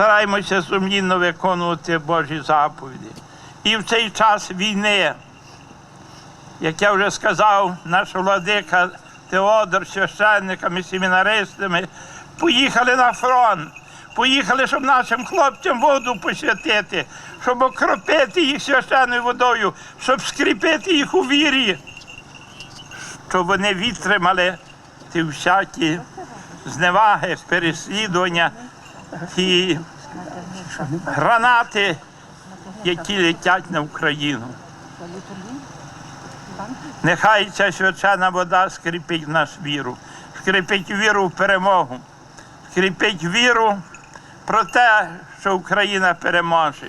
стараємося сумлінно виконувати Божі заповіді. І в цей час війни, як я вже сказав, наш владика Теодор священниками, семінаристами поїхали на фронт. Поїхали, щоб нашим хлопцям воду посвятити, щоб окропити їх священною водою, щоб скріпити їх у вірі, щоб вони відтримали ті всякі зневаги, переслідування, ті гранати, які летять на Україну. Нехай ця свячена вода скріпить в нас віру, скріпить віру в перемогу, скріпить віру про те, що Україна переможе.